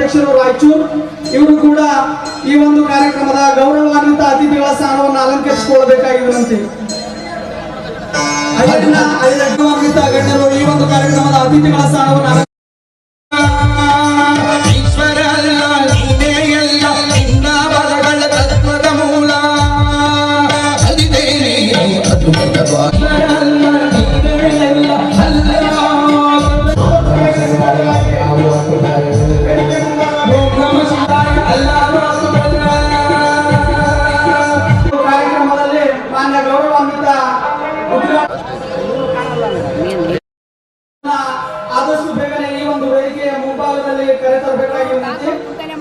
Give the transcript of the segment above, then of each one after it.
ಅಧ್ಯಕ್ಷರು ರಾಯಚೂರು ಇವರು ಕೂಡ ಈ ಒಂದು ಕಾರ್ಯಕ್ರಮದ ಗೌರವಾನ್ವಿತ ಅತಿಥಿಗಳ ಸ್ಥಾನವನ್ನು ಅಲಂಕರಿಸಿಕೊಳ್ಳಬೇಕಾಗಿ ವಿನಂತಿ. ಐದರಿಂದ ಐದು ಗೌರವಾನ್ವಿತ ಗಣ್ಯರು ಈ ಒಂದು ಕಾರ್ಯಕ್ರಮದ ಅತಿಥಿಗಳ ಸ್ಥಾನವನ್ನು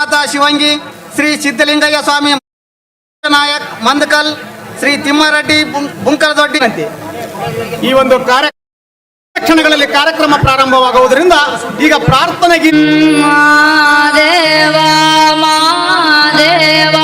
ಕಾರ್ಯಕ್ರಮದಲ್ಲಿ ಶಿವಂಗಿ, ಶ್ರೀ ಸಿದ್ದಲಿಂಗಯ್ಯ ಸ್ವಾಮಿ ನಾಯಕ್, ಮಂದಕಲ್, ಶ್ರೀ ತಿಮ್ಮಾರೆಡ್ಡಿ, ಬುಂ- ಬುಂಕರದೊಡ್ಡಿ. ಅಂತೆ ಈ ಒಂದು ಕಾರ್ಯ ಕ್ಷಣಗಳಲ್ಲಿ ಕಾರ್ಯಕ್ರಮ ಪ್ರಾರಂಭವಾಗುವುದರಿಂದ ಈಗ ಪ್ರಾರ್ಥನೆಗೆ ದೇವಾ ಮಾದೇವಾ ಮಾದೇವ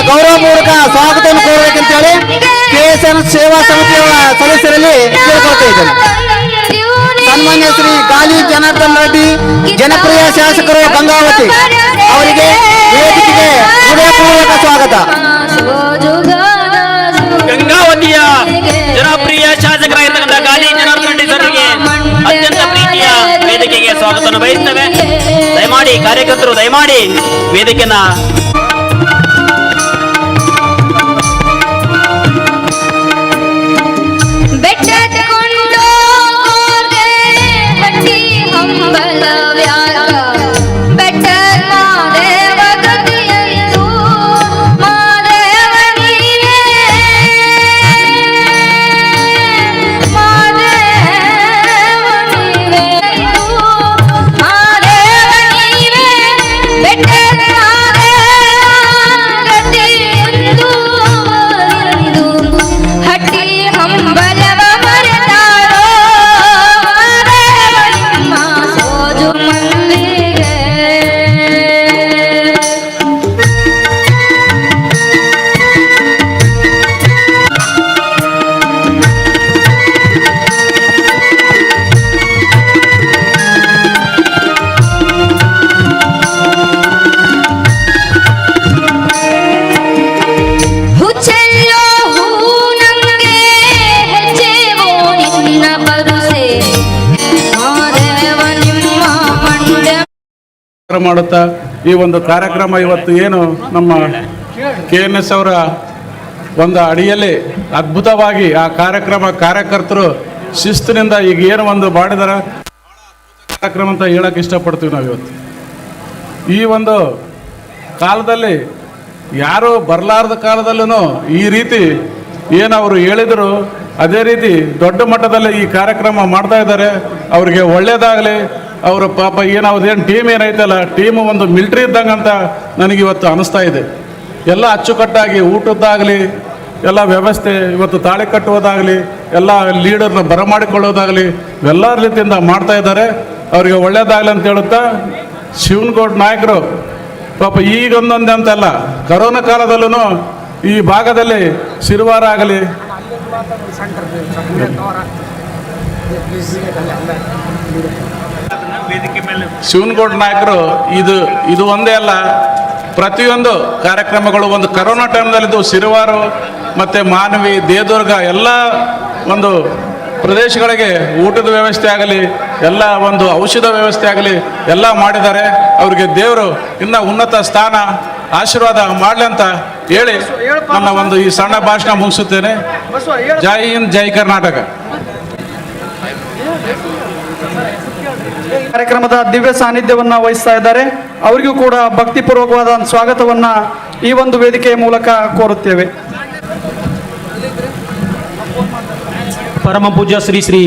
ಅವರಿಗೆ ಗೌರವಪೂರ್ವಕ ಸ್ವಾಗತವನ್ನು ಕೋರಬೇಕಂತೇಳಿ ಕೆಎಸ್ಎನ್ ಸೇವಾ ಸಮಿತಿಯ ಸದಸ್ಯರಲ್ಲಿ ಕೇಳ್ಕೊಳ್ತಾ ಇದ್ದೇನೆ. ಸನ್ಮಾನ್ಯ ಶ್ರೀ ಗಾಲಿ ಜನಾರ್ದನ್ ರೆಡ್ಡಿ, ಜನಪ್ರಿಯ ಶಾಸಕರು ಗಂಗಾವತಿ ಅವರಿಗೆ ವೇದಿಕೆಗೆ ಹೃದಯಪೂರ್ವಕ ಸ್ವಾಗತ. ಗಂಗಾವತಿಯ ಜನಪ್ರಿಯ ಶಾಸಕರಾಗಿರ್ತಕ್ಕಂಥ ಗಾಲಿ ಜನಾರ್ದನ್ ರೆಡ್ಡಿ ಸರ್ಗೆ ಅತ್ಯಂತ ಪ್ರೀತಿಯ ವೇದಿಕೆಗೆ ಸ್ವಾಗತವನ್ನು ಬಯಸ್ತೇವೆ. ದಯಮಾಡಿ ಕಾರ್ಯಕರ್ತರು, ದಯಮಾಡಿ ವೇದಿಕೆನ ಮಾಡುತ್ತಾ? ಈ ಒಂದು ಕಾರ್ಯಕ್ರಮ ಇವತ್ತು ಏನು ನಮ್ಮ ಕೆ ಎನ್ ಎಸ್ ಅವರ ಒಂದು ಅಡಿಯಲ್ಲಿ ಅದ್ಭುತವಾಗಿ ಆ ಕಾರ್ಯಕ್ರಮ ಕಾರ್ಯಕರ್ತರು ಶಿಸ್ತಿನಿಂದ ಈಗ ಏನು ಒಂದು ಮಾಡಿದಾರ? ಕಾರ್ಯಕ್ರಮ ಅಂತ ಹೇಳಕ್ ಇಷ್ಟಪಡ್ತೀವಿ ನಾವು ಇವತ್ತು. ಈ ಒಂದು ಕಾಲದಲ್ಲಿ ಯಾರು ಬರಲಾರದ ಕಾಲದಲ್ಲೂ ಈ ರೀತಿ ಏನು ಅವರು ಹೇಳಿದರು, ಅದೇ ರೀತಿ ದೊಡ್ಡ ಮಟ್ಟದಲ್ಲಿ ಈ ಕಾರ್ಯಕ್ರಮ ಮಾಡ್ತಾ ಇದ್ದಾರೆ. ಅವರಿಗೆ ಒಳ್ಳೇದಾಗಲಿ ಅವರು ಪಾಪ ಏನು ಟೀಮ್ ಏನೈತಲ್ಲ? ಟೀಮು ಒಂದು ಮಿಲ್ಟ್ರಿ ಇದ್ದಂಗೆ ಅಂತ ನನಗಿವತ್ತು ಅನಿಸ್ತಾ ಇದೆ. ಎಲ್ಲ ಅಚ್ಚುಕಟ್ಟಾಗಿ ಊಟದ್ದಾಗಲಿ, ಎಲ್ಲ ವ್ಯವಸ್ಥೆ ಇವತ್ತು ತಾಳಿ ಕಟ್ಟುವುದಾಗಲಿ, ಎಲ್ಲ ಲೀಡರ್ನ ಬರಮಾಡಿಕೊಳ್ಳೋದಾಗಲಿ ಎಲ್ಲ ರೀತಿಯಿಂದ ಮಾಡ್ತಾ ಇದ್ದಾರೆ. ಅವರಿಗೆ ಒಳ್ಳೇದಾಗಲಿ ಅಂತ ಹೇಳುತ್ತಾ ಶಿವನಗೌಡ ನಾಯಕರು, ಪಾಪ ಈಗೊಂದೊಂದೇ ಅಂತಲ್ಲ, ಕರೋನಾ ಕಾಲದಲ್ಲೂ ಈ ಭಾಗದಲ್ಲಿ ಸಿರುವಾರ ಆಗಲಿ. ಶಿವನಗೌಡ ನಾಯಕರು ಇದು ಇದು ಒಂದೇ ಅಲ್ಲ ಪ್ರತಿಯೊಂದು ಕಾರ್ಯಕ್ರಮಗಳು ಒಂದು ಕರೋನಾ ಟೈಮ್ನಲ್ಲಿದ್ದು ಸಿರುವಾರು ಮತ್ತು ಮಾನವಿ ದೇದುರ್ಗ ಎಲ್ಲ ಒಂದು ಪ್ರದೇಶಗಳಿಗೆ ಊಟದ ವ್ಯವಸ್ಥೆ ಆಗಲಿ ಎಲ್ಲ ಒಂದು ಔಷಧ ವ್ಯವಸ್ಥೆ ಆಗಲಿ ಎಲ್ಲ ಮಾಡಿದ್ದಾರೆ. ಅವರಿಗೆ ದೇವರು ಇನ್ನ ಉನ್ನತ ಸ್ಥಾನ ಆಶೀರ್ವಾದ ಮಾಡಲಿ ಅಂತ ಹೇಳಿ ನನ್ನ ಒಂದು ಈ ಸಣ್ಣ ಭಾಷಣ ಮುಗಿಸುತ್ತೇನೆ. ಜೈ ಹಿಂದ್ ಜೈ ಕರ್ನಾಟಕ. ಕಾರ್ಯಕ್ರಮದ ದಿವ್ಯ ಸಾನ್ನಿಧ್ಯವನ್ನು ವಹಿಸ್ತಾ ಇದ್ದಾರೆ. ಅವರಿಗೂ ಕೂಡ ಭಕ್ತಿಪೂರ್ವಕವಾದ ಸ್ವಾಗತವನ್ನ ಈ ಒಂದು ವೇದಿಕೆಯ ಮೂಲಕ ಕೋರುತ್ತೇವೆ. ಪರಮ ಪೂಜ್ಯ ಶ್ರೀ ಶ್ರೀ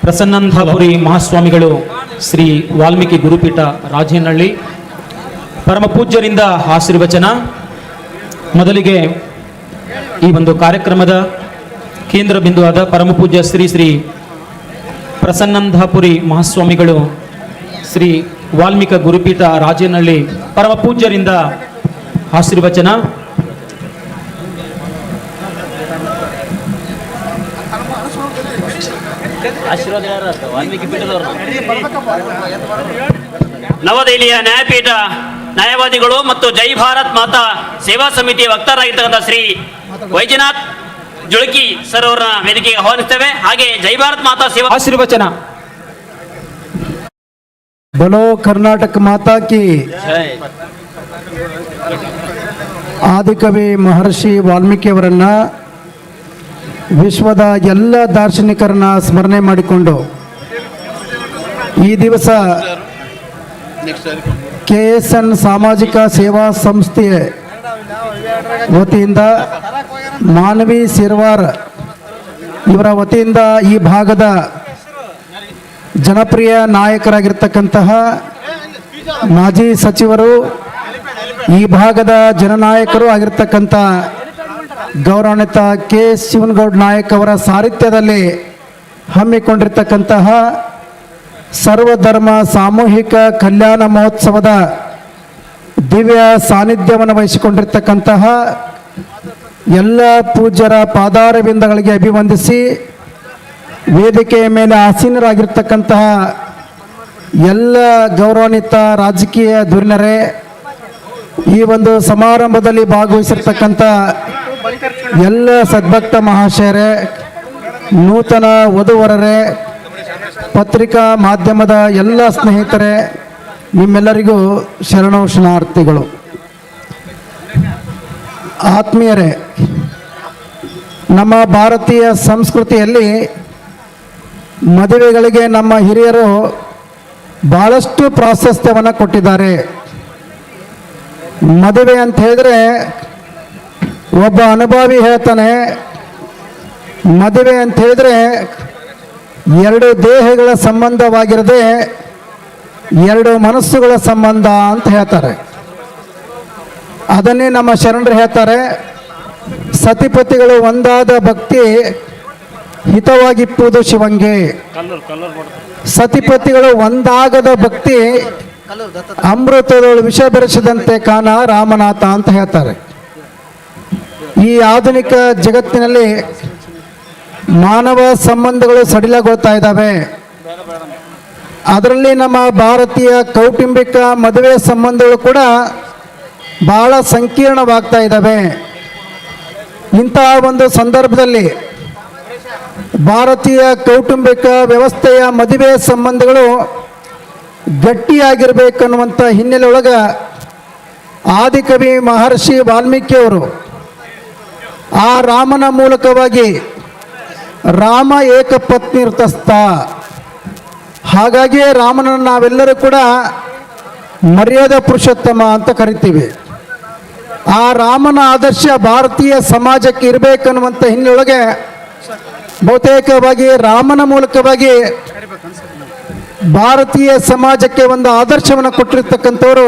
ಪ್ರಸನ್ನಂಧಾಪುರಿ ಮಹಾಸ್ವಾಮಿಗಳು, ಶ್ರೀ ವಾಲ್ಮೀಕಿ ಗುರುಪೀಠ ರಾಜೇನಹಳ್ಳಿ. ಪರಮ ಪೂಜ್ಯರಿಂದ ಆಶೀರ್ವಚನ. ಮೊದಲಿಗೆ ಈ ಒಂದು ಕಾರ್ಯಕ್ರಮದ ಕೇಂದ್ರ ಬಿಂದುವಾದ ಪರಮ ಪೂಜ್ಯ ಶ್ರೀ ಶ್ರೀ ಪ್ರಸನ್ನಂಧಾಪುರಿ ಮಹಾಸ್ವಾಮಿಗಳು ಶ್ರೀ ವಾಲ್ಮೀಕ ಗುರುಪೀಠ ರಾಜೇನಹಳ್ಳಿ ಪರಮ ಪೂಜ್ಯರಿಂದ ಆಶೀರ್ವಚನ. ನವದೆಹಲಿಯ ನ್ಯಾಯಪೀಠ ನ್ಯಾಯವಾದಿಗಳು ಮತ್ತು ಜೈ ಭಾರತ್ ಮಾತಾ ಸೇವಾ ಸಮಿತಿಯ ವಕ್ತಾರರಾಗಿರ್ತಕ್ಕಂಥ ಶ್ರೀ ವೈಜನಾಥ್ ಜುಳಕಿ ಸರ್ ಅವರ ವೇದಿಕೆಗೆ ಆಹ್ವಾನಿಸ್ತೇವೆ. ಹಾಗೆ ಜೈ ಭಾರತ್ ಮಾತಾ ಸೇವಾ ಆಶೀರ್ವಚನ. ಬಲೋ ಕರ್ನಾಟಕ ಮಾತಾಕಿ. ಆದಿಕವಿ ಮಹರ್ಷಿ ವಾಲ್ಮೀಕಿಯವರನ್ನ ವಿಶ್ವದ ಎಲ್ಲ ದಾರ್ಶನಿಕರನ್ನ ಸ್ಮರಣೆ ಮಾಡಿಕೊಂಡು ಈ ದಿವಸ ಕೆ ಎಸ್ ಎನ್ ಸಾಮಾಜಿಕ ಸೇವಾ ಸಂಸ್ಥೆ ವತಿಯಿಂದ ಮಾನವಿ ಸಿರ್ವಾರ್ ಇವರ ವತಿಯಿಂದ ಈ ಭಾಗದ ಜನಪ್ರಿಯ ನಾಯಕರಾಗಿರ್ತಕ್ಕಂತಹ ಮಾಜಿ ಸಚಿವರು, ಈ ಭಾಗದ ಜನನಾಯಕರು ಆಗಿರ್ತಕ್ಕಂಥ ಗೌರವಾನ್ವಿತ ಕೆ ಶಿವನಗೌಡ ನಾಯಕ್ ಅವರ ಸಾರಿತ್ಯದಲ್ಲಿ ಹಮ್ಮಿಕೊಂಡಿರ್ತಕ್ಕಂತಹ ಸರ್ವಧರ್ಮ ಸಾಮೂಹಿಕ ಕಲ್ಯಾಣ ಮಹೋತ್ಸವದ ದಿವ್ಯ ಸಾನ್ನಿಧ್ಯವನ್ನು ವಹಿಸಿಕೊಂಡಿರ್ತಕ್ಕಂತಹ ಎಲ್ಲ ಪೂಜ್ಯರ ಪಾದಾರವಿಂದಗಳಿಗೆ ಅಭಿವಂದಿಸಿ ವೇದಿಕೆಯ ಮೇಲೆ ಆಸೀನರಾಗಿರ್ತಕ್ಕಂತಹ ಎಲ್ಲ ಗೌರವಾನ್ವಿತ ರಾಜಕೀಯ ಧುರೀಣರೇ, ಈ ಒಂದು ಸಮಾರಂಭದಲ್ಲಿ ಭಾಗವಹಿಸಿರ್ತಕ್ಕಂಥ ಎಲ್ಲ ಸದ್ಭಕ್ತ ಮಹಾಶಯರೇ, ನೂತನ ವಧುವರರೇ, ಪತ್ರಿಕಾ ಮಾಧ್ಯಮದ ಎಲ್ಲ ಸ್ನೇಹಿತರೇ, ನಿಮ್ಮೆಲ್ಲರಿಗೂ ಶರಣು ಶರಣಾರ್ಥಿಗಳು ಆತ್ಮೀಯರೇ, ನಮ್ಮ ಭಾರತೀಯ ಸಂಸ್ಕೃತಿಯಲ್ಲಿ ಮದುವೆಗಳಿಗೆ ನಮ್ಮ ಹಿರಿಯರು ಭಾಳಷ್ಟು ಪ್ರಾಶಸ್ತ್ಯವನ್ನು ಕೊಟ್ಟಿದ್ದಾರೆ. ಮದುವೆ ಅಂತ ಹೇಳಿದ್ರೆ ಒಬ್ಬ ಅನುಭವಿ ಹೇಳ್ತಾನೆ, ಮದುವೆ ಅಂತ ಹೇಳಿದ್ರೆ ಎರಡು ದೇಹಗಳ ಸಂಬಂಧವಾಗಿರದೆ ಎರಡು ಮನಸ್ಸುಗಳ ಸಂಬಂಧ ಅಂತ ಹೇಳ್ತಾರೆ. ಅದನ್ನೇ ನಮ್ಮ ಶರಣರು ಹೇಳ್ತಾರೆ, ಸತಿಪತಿಗಳು ಒಂದಾದ ಭಕ್ತಿ ಹಿತವಾಗಿಪ್ಪುವುದು ಶಿವಂಗೆ. ಸತಿಪತಿಗಳು ಒಂದಾಗದ ಭಕ್ತಿ ಅಮೃತದೊಳು ವಿಷ ಬೆರೆಸಿದಂತೆ ಕಾಣ ರಾಮನಾಥ ಅಂತ ಹೇಳ್ತಾರೆ. ಈ ಆಧುನಿಕ ಜಗತ್ತಿನಲ್ಲಿ ಮಾನವ ಸಂಬಂಧಗಳು ಸಡಿಲಗೊಳ್ತಾ ಇದ್ದಾವೆ. ಅದರಲ್ಲಿ ನಮ್ಮ ಭಾರತೀಯ ಕೌಟುಂಬಿಕ ಮದುವೆ ಸಂಬಂಧಗಳು ಕೂಡ ಬಹಳ ಸಂಕೀರ್ಣವಾಗ್ತಾ ಇದ್ದಾವೆ. ಇಂತಹ ಒಂದು ಸಂದರ್ಭದಲ್ಲಿ ಭಾರತೀಯ ಕೌಟುಂಬಿಕ ವ್ಯವಸ್ಥೆಯ ಮದುವೆ ಸಂಬಂಧಗಳು ಗಟ್ಟಿಯಾಗಿರಬೇಕನ್ನುವಂಥ ಹಿನ್ನೆಲೆ ಒಳಗೆ ಆದಿಕವಿ ಮಹರ್ಷಿ ವಾಲ್ಮೀಕಿಯವರು ಆ ರಾಮನ ಮೂಲಕವಾಗಿ ರಾಮ ಏಕಪತ್ನಿರ್ತಸ್ಥ. ಹಾಗಾಗಿಯೇ ರಾಮನನ್ನು ನಾವೆಲ್ಲರೂ ಕೂಡ ಮರ್ಯಾದಾ ಪುರುಷೋತ್ತಮ ಅಂತ ಕರಿತೀವಿ. ಆ ರಾಮನ ಆದರ್ಶ ಭಾರತೀಯ ಸಮಾಜಕ್ಕೆ ಇರಬೇಕನ್ನುವಂಥ ಹಿನ್ನೆಲೆಯೊಳಗೆ ಬಹುತೇಕವಾಗಿ ರಾಮನ ಮೂಲಕವಾಗಿ ಭಾರತೀಯ ಸಮಾಜಕ್ಕೆ ಒಂದು ಆದರ್ಶವನ್ನು ಕೊಟ್ಟಿರ್ತಕ್ಕಂಥವರು